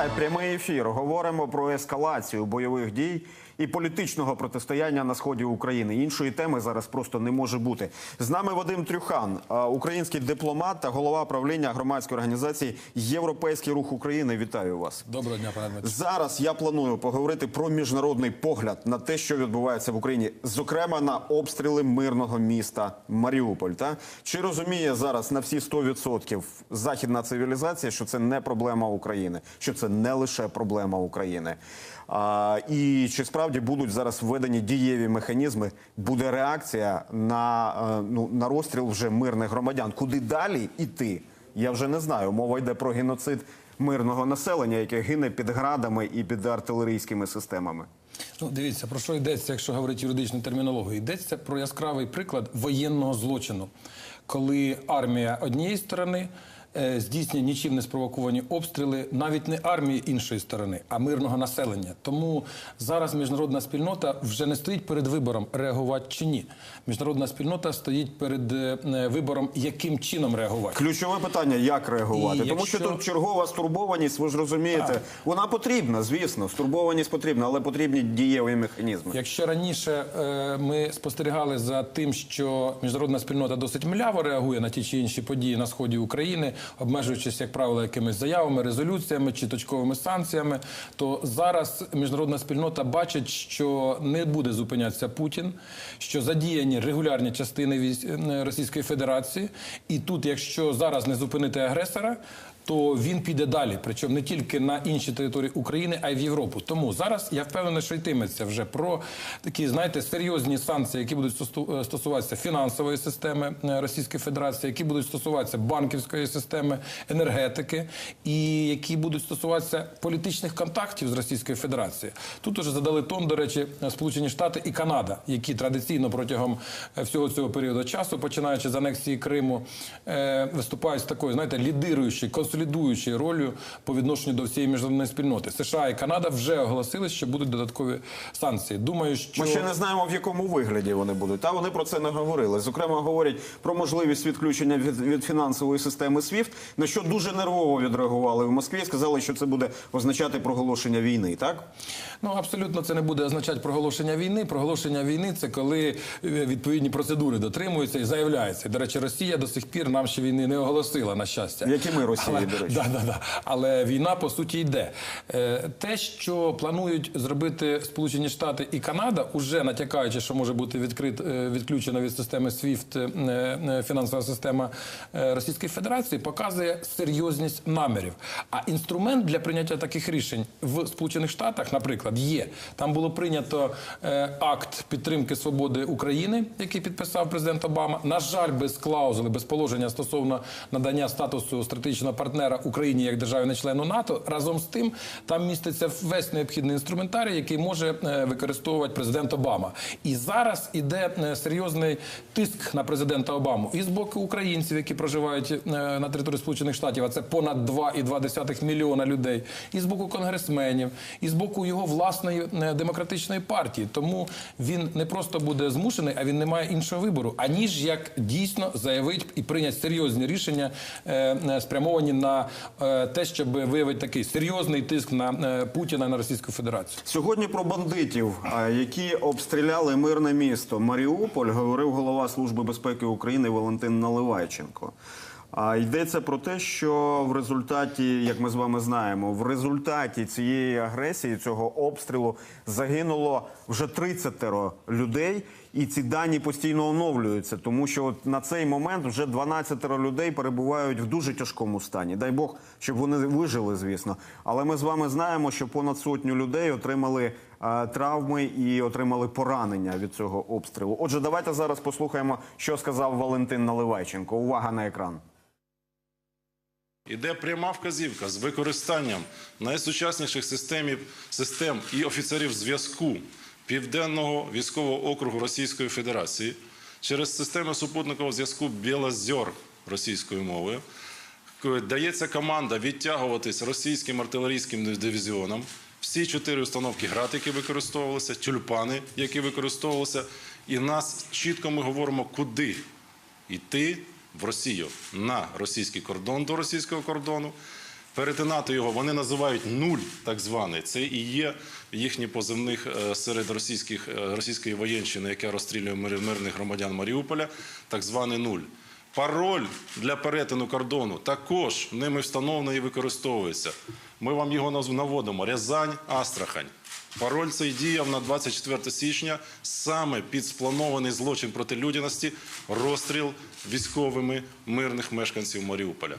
ТВ, прямий ефір. Говоримо про ескалацію бойових дій і політичного протистояння на сході України. Іншої теми зараз просто не може бути. З нами Вадим Трюхан, український дипломат та голова правління громадської організації Європейський рух України. Вітаю вас. Доброго дня, пане Дмитро. Зараз я планую поговорити про міжнародний погляд на те, що відбувається в Україні, зокрема на обстріли мирного міста Маріуполь. Та чи розуміє зараз на всі 100% західна цивілізація, що це не проблема України, що це не лише проблема України? А, і чи справді будуть зараз введені дієві механізми? Буде реакція на, е, ну, на розстріл вже мирних громадян? Куди далі іти? Я вже не знаю. Мова йде про геноцид мирного населення, яке гине під градами і під артилерійськими системами. Ну, дивіться, про що йдеться, якщо говорити юридичну термінологію. Йдеться про яскравий приклад воєнного злочину, коли армія однієї сторони е, здійснює нічим не спровоковані обстріли навіть не армії іншої сторони, а мирного населення. Тому зараз міжнародна спільнота вже не стоїть перед вибором реагувати чи ні. Міжнародна спільнота стоїть перед е, вибором, яким чином реагувати. Ключове питання, як реагувати, І тому що тут чергова стурбованість. Ви ж розумієте, вона потрібна, звісно. Стурбованість потрібна, але потрібні дієві механізми. Якщо раніше е, ми спостерігали за тим, що міжнародна спільнота досить мляво реагує на ті чи інші події на сході України, обмежуючись, як правило, якимись заявами, резолюціями чи точковими санкціями, то зараз міжнародна спільнота бачить, що не буде зупинятися Путін, що задіяні регулярні частини е, Російської Федерації, і тут, якщо зараз не зупинити агресора. То він піде далі, причому не тільки на інші території України, а й в Європу. Тому зараз я впевнений, що йтиметься вже про такі, знаєте, серйозні санкції, які будуть е, стосуватися фінансової системи е, Російської Федерації, які будуть стосуватися банківської системи, енергетики, і які будуть стосуватися політичних контактів з Російською Федерацією. Тут уже задали тон, до речі, Сполучені Штати і Канада, які традиційно протягом е, всього цього періоду часу, починаючи з анексії Криму, виступають з такою, знаєте, лідируючою, консолідуючою ролью по відношенню до всієї міжнародної спільноти. США і Канада вже оголосили, що будуть додаткові санкції. Думаю, що Ми ще не знаємо, в якому вигляді вони будуть. Та вони про це не говорили. Зокрема, говорять про можливість відключення від, від фінансової системи SWIFT, на що дуже нервово відреагували в Москві. Сказали, що це буде означати проголошення війни. Так Ну абсолютно це не буде означати проголошення війни. Проголошення війни це коли е, відповідні процедури дотримуються і заявляються. До речі, Росія до сих пір нам ще війни не оголосила на щастя. Як і ми Росії, Але, до речі. Да, да, да. Але війна по суті йде. Е, Те, що планують зробити Сполучені Штати і Канада, уже натякаючи, що може бути відкрит е, відключена від системи SWIFT фінансова система Російської Федерації, показує серйозність намірів. А інструмент для прийняття таких рішень в Сполучених Штатах, наприклад, є. Там було прийнято е, акт підтримки свободи України, який підписав президент Обама. На жаль, без клаузули, без положення стосовно надання статусу стратегічного партнера Україні як державі не члену НАТО. Разом з тим там міститься весь необхідний інструментарій, який може е, використовувати президент Обама. І зараз іде е, серйозний тиск на президента Обаму і з боку українців, які проживають е, на території Сполучених Штатів, а це понад 2,2 мільйона людей, і з боку конгресменів, і з боку його власної е, демократичної партії. Тому він не просто буде змушений, а він не має іншого вибору, аніж як дійсно заявити і прийняти серйозні рішення, е, е, спрямовані на те, щоб виявити такий серйозний тиск на Путіна на Російську Федерацію. сьогодні про бандитів, які обстріляли мирне місто Маріуполь, говорив голова Служби безпеки України Валентин Наливайченко. А йдеться про те, що в результаті, як ми з вами знаємо, в результаті цієї агресії, цього обстрілу загинуло вже 30 людей, і ці дані постійно оновлюються, тому що от на цей момент вже 12 людей перебувають в дуже тяжкому стані. Дай Бог, щоб вони вижили, звісно. Але ми з вами знаємо, що понад сотню людей отримали е, травми і отримали поранення від цього обстрілу. Отже, давайте зараз послухаємо, що сказав Валентин Наливайченко. Увага на екран. Іде пряма вказівка з використанням найсучасніших системів, систем і офіцерів зв'язку Південного військового округу Російської Федерації через системи супутникового зв'язку Білозер російською мовою. Дається команда відтягуватись російським артилерійським дивізіонам. Всі чотири установки ГРАД, які використовувалися, тюльпани, які використовувалися. І нас чітко ми говоримо, куди йти в Росію на російський кордон до російського кордону, перетинати його. Вони називають нуль, так званий. Це і є їхній позивних е, серед російських е, російської воєнщини, яка розстрілює мирних громадян Маріуполя, так званий нуль. Пароль для перетину кордону також ними встановлений і використовується. Ми вам його наводимо: Рязань, Астрахань. Пароль цей діяв на 24 січня. Саме під спланований злочин проти людяності, розстріл військовими мирних мешканців Маріуполя.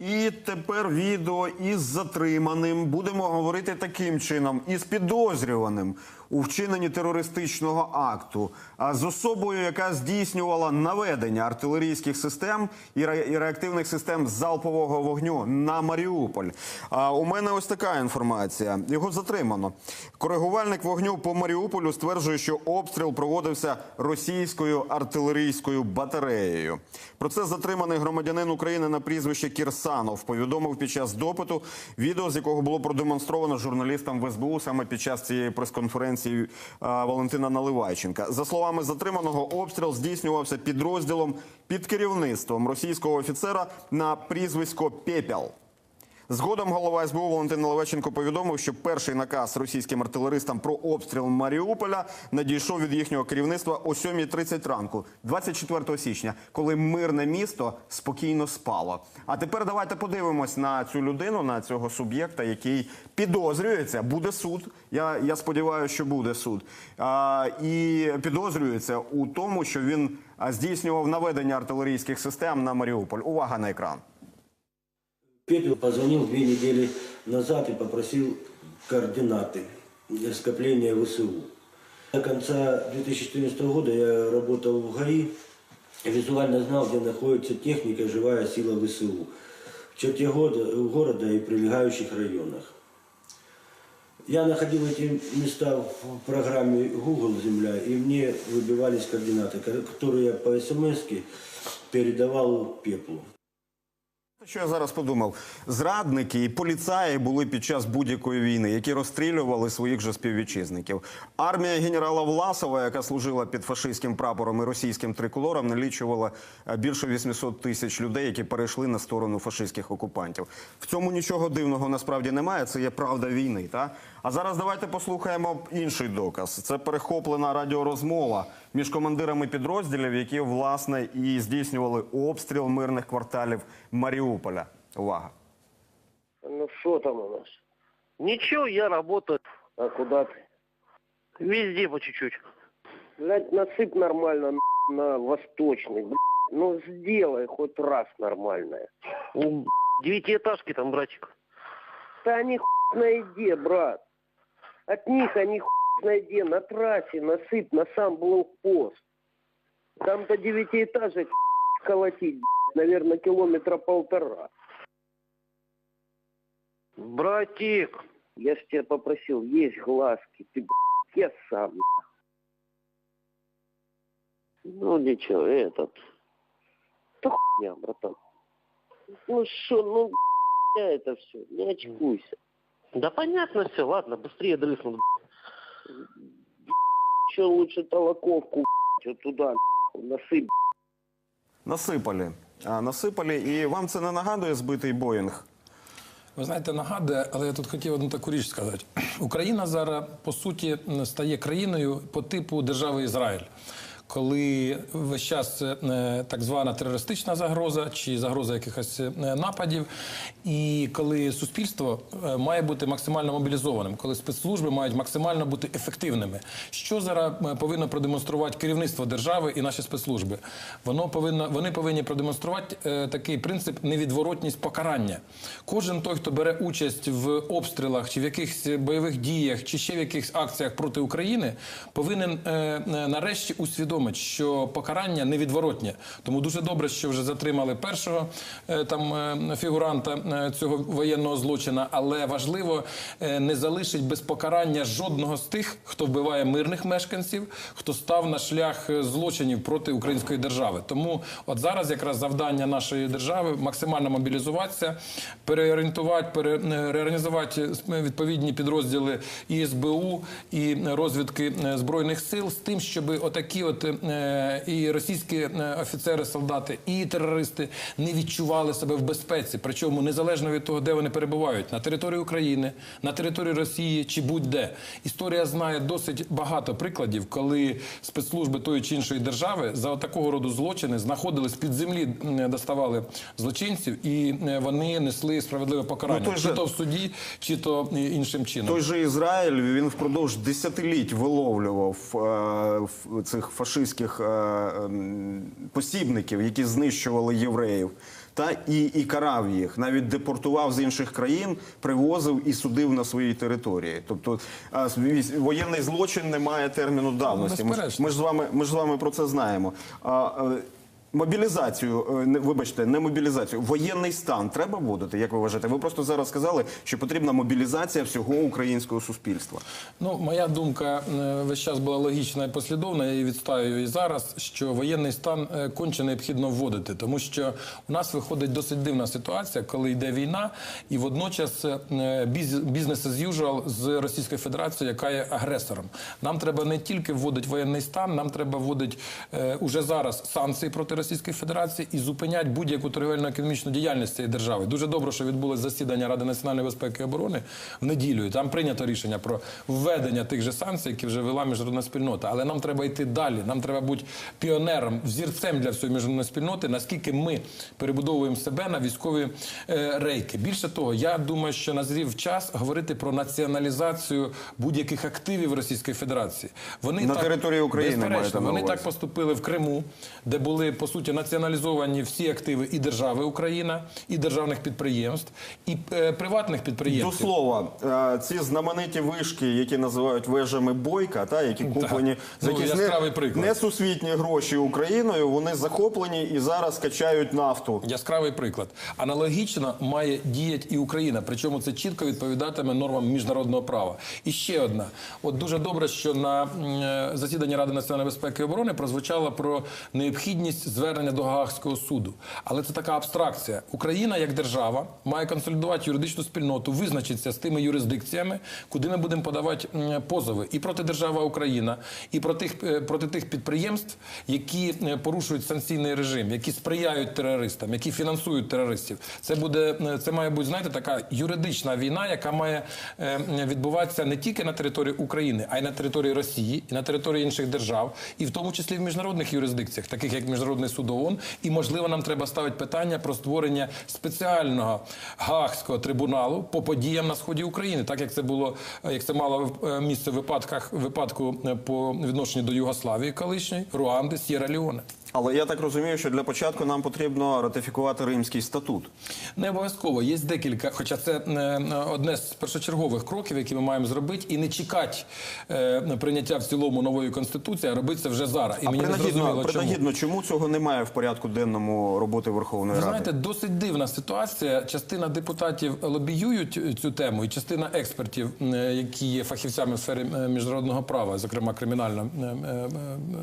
І тепер відео із затриманим. Будемо говорити таким чином: із підозрюваним у вчиненні терористичного акту, а з особою, яка здійснювала наведення артилерійських систем і реактивних систем залпового вогню на Маріуполь. А у мене ось така інформація. Його затримано. Коригувальник вогню по Маріуполю стверджує, що обстріл проводився російською артилерійською батареєю. Про це затриманий громадянин України на прізвище Кірсанов повідомив під час допиту, відео з якого було продемонстровано журналістам в СБУ саме під час цієї прес-конференції а, Валентина Наливайченка. За словами затриманого, обстріл здійснювався підрозділом під керівництвом російського офіцера на прізвисько Пепел. Згодом голова СБУ Валентин Наливайченко повідомив, що перший наказ російським артилеристам про обстріл Маріуполя надійшов від їхнього керівництва о 7.30 ранку, 24 січня, коли мирне місто спокійно спало. А тепер давайте подивимось на цю людину, на цього суб'єкта, який підозрюється. Буде суд. Я, я сподіваюся, що буде суд. А, і підозрюється у тому, що він здійснював наведення артилерійських систем на Маріуполь. Увага на екран. Пепел позвонил две недели назад и попросил координаты скопления ВСУ. До конца 2014 года я работал в ГАИ визуально знал, где находится техника живая сила ВСУ в черте года, города и прилегающих районах. Я находил эти места в программе Google Земля, и мне выбивались координаты, ко- которые я по смс передавал Пеплу. Що я зараз подумав? Зрадники і поліцаї були під час будь-якої війни, які розстрілювали своїх же співвітчизників. Армія генерала Власова, яка служила під фашистським прапором і російським триколором, налічувала е, більше 800 тисяч людей, які перейшли на сторону фашистських окупантів. В цьому нічого дивного насправді немає. Це є правда війни. Та а зараз давайте послухаємо інший доказ. Це перехоплена радіорозмова між командирами підрозділів, які власне і здійснювали обстріл мирних кварталів Маріуполя. Увага! Ну что там у нас? Ничего, я работаю. А куда ты? Везде по чуть-чуть. Блядь, насыпь нормально на, на восточный. блядь. Ну сделай хоть раз нормальное. У девятиэтажки там, братик. Да они хуй найди, брат. От них они хуй найди. На трассе насыпь на сам блокпост. Там до девятиэтажек колотить, наверное, километра полтора. Братик, я ж тебя попросил, есть глазки, ты, я сам. Ну, ничего, этот... Да хуйня, братан. Ну что, ну, это все, не очкуйся. Да понятно все, ладно, быстрее дрыснут. Еще лучше толоковку, блядь, вот туда, блядь, насыпь. Насипали. А, насипали, і вам це не нагадує збитий Боїнг? Ви знаєте, нагадує, але я тут хотів одну таку річ сказати. Україна зараз по суті стає країною по типу держави Ізраїль. Коли весь час е, так звана терористична загроза чи загроза якихось е, нападів, і коли суспільство е, має бути максимально мобілізованим, коли спецслужби мають максимально бути ефективними, що зараз повинно продемонструвати керівництво держави і наші спецслужби? Воно повинно вони повинні продемонструвати такий принцип невідворотність покарання. Кожен той, хто бере участь в обстрілах чи в якихось бойових діях, чи ще в якихось акціях проти України, повинен нарешті усвідомити, що покарання невідворотнє. Тому дуже добре, що вже затримали першого е, там е, фігуранта е, цього воєнного злочина, але важливо не залишить без покарання жодного з тих, хто вбиває мирних мешканців, хто став на шлях злочинів проти української держави. Тому от зараз якраз завдання нашої держави максимально мобілізуватися, переорієнтувати, пере, реорганізувати е, відповідні підрозділи і СБУ, і розвідки збройних сил з тим, щоб отакі от і російські е, офіцери, солдати, і терористи не відчували себе в безпеці. Причому незалежно від того, де вони перебувають на території України, на території Росії чи будь-де. Історія знає досить багато прикладів, коли спецслужби тої чи іншої держави за такого роду злочини знаходились під землі, доставали злочинців, і е, вони несли справедливе покарання, Ну, чи же- то в суді, чи то е, іншим чином. Той же Ізраїль він впродовж десятиліть виловлював е, цих фашистських е, ем, посібників, які знищували євреїв. Та і, і карав їх, навіть депортував з інших країн, привозив і судив на своїй території. Тобто е, воєнний злочин не має терміну давності. Ми, ми ж з вами ми ж з вами про це знаємо. Мобілізацію, е, вибачте, не мобілізацію, воєнний стан треба вводити, як ви вважаєте? Ви просто зараз сказали, що потрібна мобілізація всього українського суспільства. Ну, моя думка е, весь час була логічна і послідовна. Я її відстаю і зараз, що воєнний стан е, конче необхідно вводити, тому що у нас виходить досить дивна ситуація, коли йде війна, і водночас бізнес as usual з Російською Федерацією, яка є агресором. Нам треба не тільки вводити воєнний стан, нам треба вводити уже зараз санкції проти Російської Федерації і зупиняти будь-яку торгівельно-економічну діяльність цієї держави. Дуже добре, що відбулось засідання Ради національної безпеки і оборони в неділю. І там прийнято рішення про введення тих же санкцій, які вже вела міжнародна спільнота. Але нам треба йти далі. Нам треба бути піонером, взірцем для всієї міжнародної спільноти, наскільки ми перебудовуємо себе на військові е, рейки. Більше того, я думаю, що назрів час говорити про націоналізацію будь-яких активів Російської Федерації. Вони На так- території України безперечно, вони так поступили в Криму, де були по суті націоналізовані всі активи і держави Україна, і державних підприємств, і е, приватних До підприємств. слова, е, ці знамениті вишки, які називають вежами бойка, та які куплені за Ну, якісь яскравий не, приклад. несусвітні гроші Україною, вони захоплені і зараз качають нафту. Яскравий приклад. Аналогічно має діяти і Україна. Причому це чітко відповідатиме нормам міжнародного права. І ще одна. От дуже добре, що на е, засіданні Ради національної безпеки і оборони прозвучало про необхідність звернення до Гаагського суду. Але це така абстракція. Україна як держава має консолідувати юридичну спільноту, визначитися з тими юрисдикціями, куди ми будемо подавати позови і проти держави Україна, і проти тих, е, проти тих підприємств, які е, порушують санкційний режим, які сприяють терористам, які фінансують терористів. Це буде це має бути знаєте, така юридична війна, яка має е, відбуватися не тільки на території України, а й на території Росії, і на території інших держав, і в тому числі в міжнародних юрисдикціях, таких як міжнародний суд ООН. І можливо, нам треба ставити питання про створення спеціального гаагського трибуналу по подіям на сході України, так як це було е, як це мало е, місце в випадках випадку е, по відношенню до Югославії колишньої, Руанди, Сєра Леоне. Але я так розумію, що для початку нам потрібно ратифікувати Римський статут. Не обов'язково є декілька, хоча це е, одне з першочергових кроків, які ми маємо зробити, і не чекати е, прийняття в цілому нової конституції, а робити це вже зараз. І А мені не принагідно, зрозуміло, чому. принагідно, чому цього немає в порядку денному роботи Верховної Ви Ради? знаєте, досить дивна ситуація. Частина депутатів лобіюють цю тему, і частина експертів, е, які є фахівцями в сфері е, міжнародного права, зокрема кримінального е, е,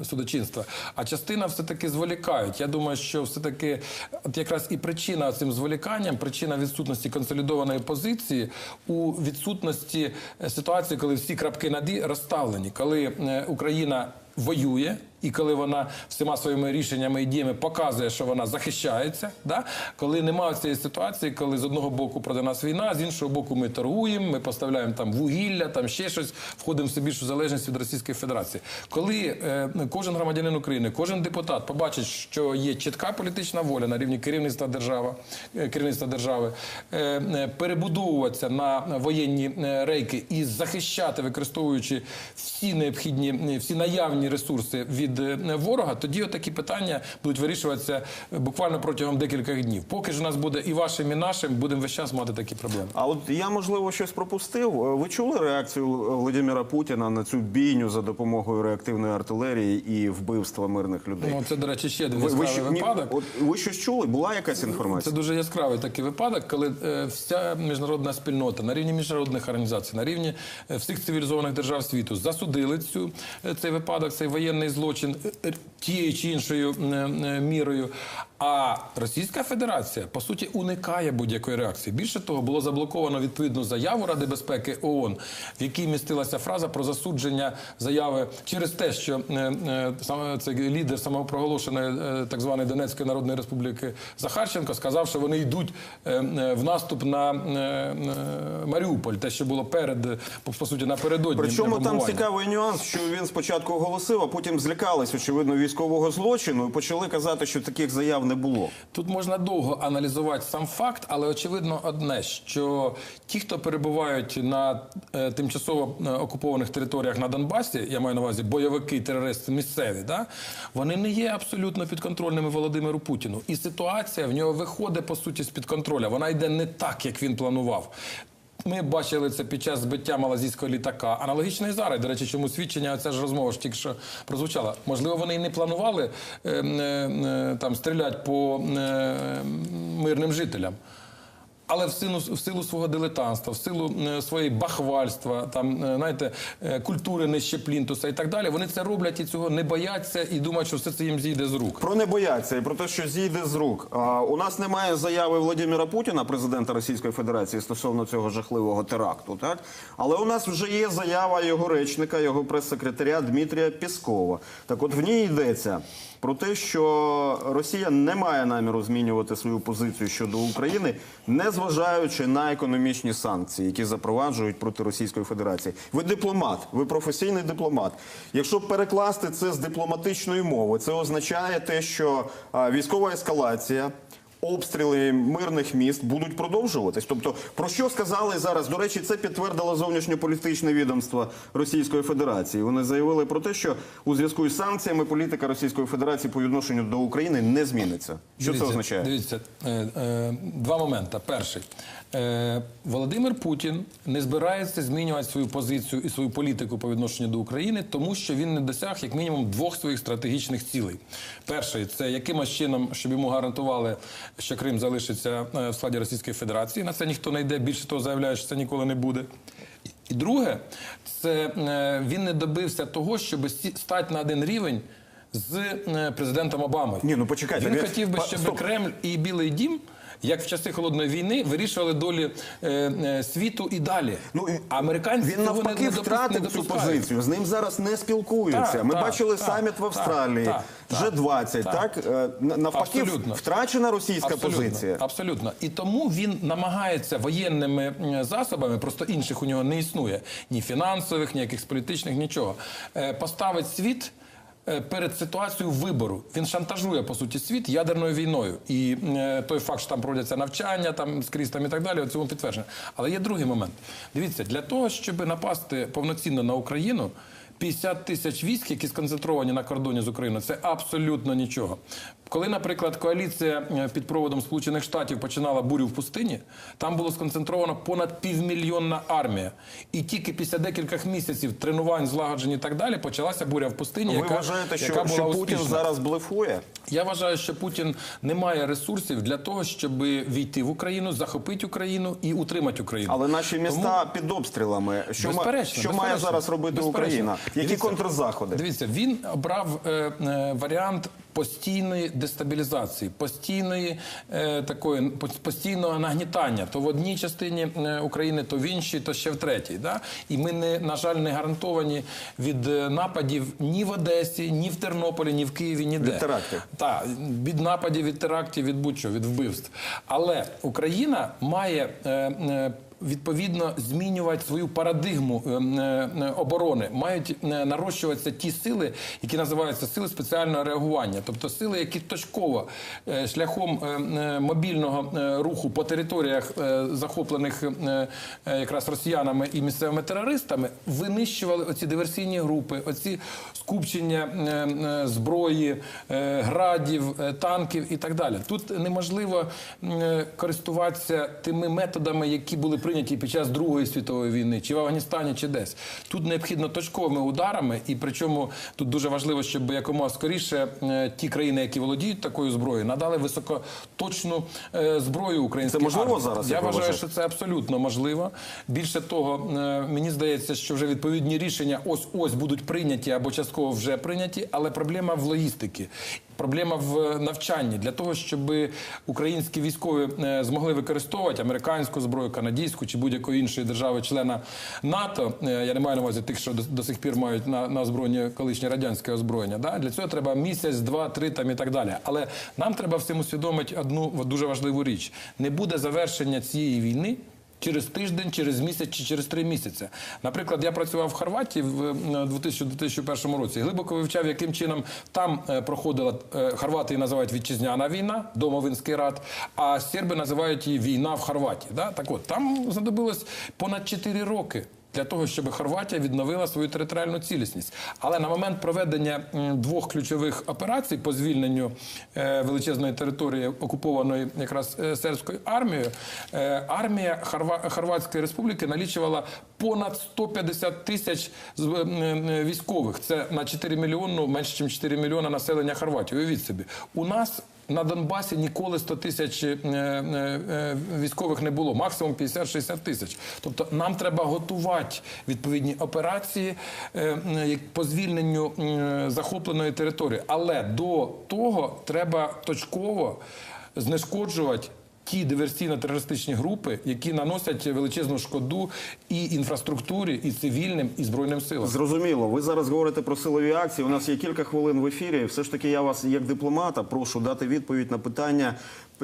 е, судочинства, а частина все таки зволікають. Я думаю, що все таки от якраз і причина цим зволіканням, причина відсутності консолідованої позиції у відсутності е, ситуації, коли всі крапки над «і» розставлені, коли е, Україна воює. І коли вона всіма своїми рішеннями і діями показує, що вона захищається, да? коли немає цієї ситуації, коли з одного боку проти нас війна, з іншого боку ми торгуємо, ми поставляємо там вугілля, там ще щось, входимо в все більшу залежність від Російської Федерації. Коли е, кожен громадянин України, кожен депутат побачить, що є чітка політична воля на рівні керівництва держави, е, керівництва держави, е, е, перебудовуватися на воєнні е, рейки і захищати, використовуючи всі необхідні, всі наявні ресурси від е, ворога, тоді отакі питання будуть вирішуватися е, буквально протягом декількох днів. Поки ж у нас буде і вашим, і нашим, будемо весь час мати такі проблеми. А от я можливо щось пропустив. Е, Ви чули реакцію Володимира Путіна на цю бійню за допомогою реактивної артилерії і вбивства мирних людей? Ну це, до речі, ще один ви, ви, яскравий що- ні, от, ви щось чули? Була якась інформація? Це дуже яскравий такий випадок, коли е, вся міжнародна спільнота на рівні міжнародних організацій, на рівні всіх цивілізованих держав світу засудили цю цей випадок, цей воєнний злочин е, е, тією чи іншою е, мірою. А Російська Федерація по суті уникає будь-якої реакції. Більше того, було заблоковано відповідну заяву Ради безпеки ООН, в якій містилася фраза про засудження заяви через те, що е, е, саме цей лідер самопроголошеної е, так званої Донецької Народної Республіки Захарченко сказав, що вони йдуть в наступ на Маріуполь, те, що було перед по, по суті напередодні. Причому там цікавий нюанс, що він спочатку оголосив, а потім злякались, очевидно, військового злочину і почали казати, що таких заяв не було. Тут можна довго аналізувати сам факт, але очевидно одне, що ті, хто перебувають на е, тимчасово е, окупованих територіях на Донбасі, я маю на увазі бойовики, терористи місцеві, да, вони не є абсолютно підконтрольними Володимиру Путіну. І ситуація в нього виходить по суті з під контроля. Вона йде не так, як він планував. Ми бачили це під час збиття малазійського літака. Аналогічно і зараз. До речі, чому свідчення оця ж розмова ж тільки що прозвучала. Можливо, вони і не планували е, е, е, там стріляти по е, мирним жителям. Але в силу, в силу свого дилетантства, в силу е, своєї бахвальства, там, е, знаєте, е, культури нижче плінтуса і так далі, вони це роблять і цього не бояться і думають, що все це їм зійде з рук. Про не бояться і про те, що зійде з рук. А, у нас немає заяви Владимира Путіна, президента Російської Федерації, стосовно цього жахливого теракту. Так, але у нас вже є заява його речника, його прес-секретаря Дмитрія Піскова. Так, от в ній йдеться про те, що Росія не має наміру змінювати свою позицію щодо України, незважаючи на економічні санкції, які запроваджують проти Російської Федерації. Ви дипломат, ви професійний дипломат. Якщо перекласти це з дипломатичної мови, це означає те, що військова ескалація. Обстріли мирних міст будуть продовжуватись. Тобто, про що сказали зараз? До речі, це підтвердило зовнішньополітичне відомство Російської Федерації. Вони заявили про те, що у зв'язку із санкціями політика Російської Федерації по відношенню до України не зміниться. Що це означає? Дивіться, е, е, два моменти. Перший. Е, Володимир Путін не збирається змінювати свою позицію і свою політику по відношенню до України, тому що він не досяг як мінімум двох своїх стратегічних цілей. Перший це якимось чином, щоб йому гарантували, що Крим залишиться е, в складі Російської Федерації. На це ніхто не йде. Більше того, заявляє, що це ніколи не буде. І друге, це е, він не добився того, щоб стати на один рівень з е, президентом Обамою. Ні, ну почекайте, Він він- хотів би, щоб стоп. Кремль і Білий Дім. Як в часи холодної війни вирішували долі е, е, світу і далі. Ну, а американці він навпаки не допус- не цю позицію. З ним зараз не спілкуються. Так, Ми так, бачили так, саміт в Австралії, так, так, G20, так, так. Е, на- навпаки, Абсолютно. втрачена російська Абсолютно, позиція. Абсолютно. І тому він намагається воєнними засобами, просто інших у нього не існує. Ні фінансових, ні якихось політичних, нічого. Е, Поставить світ. Е, Перед ситуацією вибору він шантажує по суті світ ядерною війною, і е, той факт, що там проводяться навчання, там скрізь там і так далі, цьому підтвердження. Але є другий момент. Дивіться, для того, щоб напасти повноцінно на Україну, 50 тисяч військ, які сконцентровані на кордоні з Україною, це абсолютно нічого. Коли, наприклад, коаліція е, під проводом Сполучених Штатів починала бурю в пустині, там було сконцентровано понад півмільйонна армія. І тільки після декількох місяців тренувань, злагоджень і так далі, почалася буря в пустині, Ви яка, вважаєте, що, яка була що Путін успішна. зараз блефує? Я вважаю, що Путін не має ресурсів для того, щоб війти в Україну, захопити Україну і утримати Україну. Але наші Тому- міста під обстрілами. Що, Безперечно, що має зараз робити Безперечно. Україна? Які Дивіться, контрзаходи? Дивіться, він обрав е, е, варіант постійної дестабілізації, постійної е, такої постійного нагнітання. То в одній частині е, України, то в іншій, то ще в третій. Да? І ми не на жаль не гарантовані від е, нападів ні в Одесі, ні в Тернополі, ні в Києві, ніде. Від терактів. Так, від нападів, від терактів, від будь-що, від вбивств. Але Україна має е, е, відповідно змінювати свою парадигму е, е, оборони. Мають е, нарощуватися ті сили, які називаються сили спеціального реагування, тобто сили, які точково шляхом е, е, мобільного руху по територіях, захоплених е, е, якраз росіянами і місцевими терористами, винищували оці диверсійні групи, оці скупчення зброї, градів, танків і так далі. Тут неможливо користуватися тими методами, які були прийняті під час Другої світової війни, чи в Афганістані, чи десь. Тут необхідно точковими ударами, і причому тут дуже важливо, щоб якомога скоріше е, ті країни, які володіють такою зброєю, надали високоточну е, зброю українській Це можливо армії. зараз, Я вважаю, що це абсолютно можливо. Більше того, е, мені здається, що вже відповідні рішення ось ось будуть прийняті або частково вже прийняті, але проблема в логістиці. Проблема в навчанні для того, щоб українські військові е, змогли використовувати американську зброю, канадську чи будь-якої іншої держави-члена НАТО. е, Я не маю на увазі тих, що до, сих пір мають на, на озброєнні колишнє радянське озброєння. Да? Для цього треба місяць, два, три там і так далі. Але нам треба всім усвідомити одну дуже важливу річ: не буде завершення цієї війни. Через тиждень, через місяць чи через три місяці. Наприклад, я працював в Хорватії в е, 2000-2001 році. Глибоко вивчав, яким чином там е, проходила е, Хорватії називають вітчизняна війна, домовинський рад, а серби називають її війна в Хорватії. Так от там знадобилось понад 4 роки. Для того щоб Хорватія відновила свою територіальну цілісність, але на момент проведення двох ключових операцій по звільненню е, величезної території, окупованої якраз е, сербською армією, е, армія Хорва- Хорватської республіки налічувала понад 150 тисяч військових. Це на 4 мільйони, менше ніж 4 мільйони населення Хорватії. Уявіть собі, у нас на Донбасі ніколи 100 тисяч е, е, е, військових не було, максимум 50-60 тисяч. Тобто нам треба готувати відповідні операції по звільненню захопленої території. Але до того треба точково знешкоджувати. Ті диверсійно-терористичні групи, які наносять величезну шкоду і інфраструктурі, і цивільним, і збройним силам. Зрозуміло. Ви зараз говорите про силові акції. У нас є кілька хвилин в ефірі. Все ж таки, я вас, як дипломата, прошу дати відповідь на питання.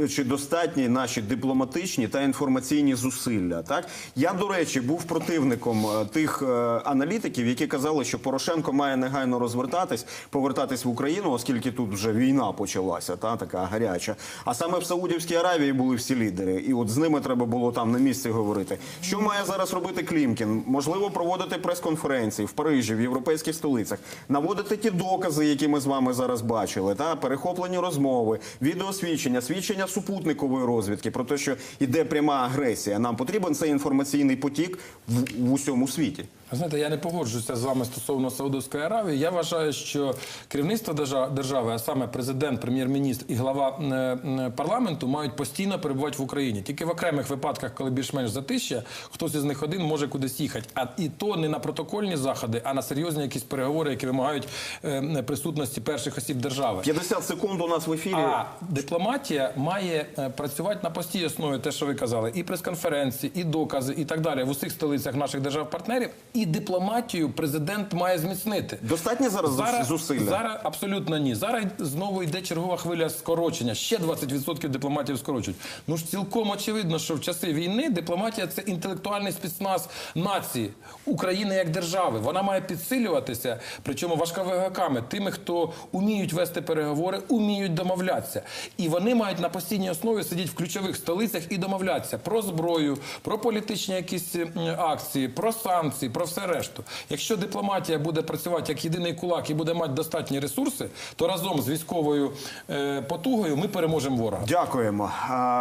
Чи достатні наші дипломатичні та інформаційні зусилля? Так я до речі був противником е, тих е, аналітиків, які казали, що Порошенко має негайно розвертатись, повертатись в Україну, оскільки тут вже війна почалася, та така гаряча. А саме в Саудівській Аравії були всі лідери, і от з ними треба було там на місці говорити. Що має зараз робити Клімкін? Можливо, проводити прес-конференції в Парижі, в європейських столицях, наводити ті докази, які ми з вами зараз бачили, та перехоплені розмови, відеосвідчення, свідчення супутникової розвідки про те, що йде пряма агресія. Нам потрібен цей інформаційний потік в, в усьому світі. Знаєте, я не погоджуюся з вами стосовно Саудовської Аравії. Я вважаю, що керівництво держа- держави, а саме президент, прем'єр-міністр і глава е, парламенту, мають постійно перебувати в Україні. Тільки в окремих випадках, коли більш-менш затища, хтось із них один може кудись їхати. А і то не на протокольні заходи, а на серйозні якісь переговори, які вимагають е, присутності перших осіб держави. 50 секунд у нас в ефірі. А дипломатія має е, працювати на постійній основі, те, що ви казали, і прес-конференції, і докази, і так далі в усіх столицях наших держав-партнерів. І дипломатію президент має зміцнити. Достатньо зараз, Зараз, зусилля. зараз абсолютно ні. Зараз знову йде чергова хвиля скорочення. Ще 20% дипломатів скорочують. Ну ж цілком очевидно, що в часи війни дипломатія це інтелектуальний спецназ нації України як держави. Вона має підсилюватися, причому важковигаками, тими, хто уміють вести переговори, уміють домовлятися. І вони мають на постійній основі сидіти в ключових столицях і домовлятися про зброю, про політичні якісь акції, про санкції, про все решту. Якщо дипломатія буде працювати як єдиний кулак і буде мати достатні ресурси, то разом з військовою е, потугою ми переможемо ворога. Дякуємо.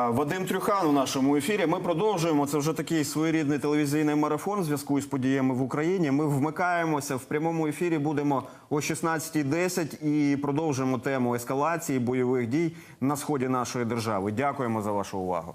Вадим Трюхан у нашому ефірі. Ми продовжуємо. Це вже такий своєрідний телевізійний марафон в зв'язку із подіями в Україні. Ми вмикаємося в прямому ефірі. Будемо о 16.10 і продовжуємо тему ескалації бойових дій на сході нашої держави. Дякуємо за вашу увагу.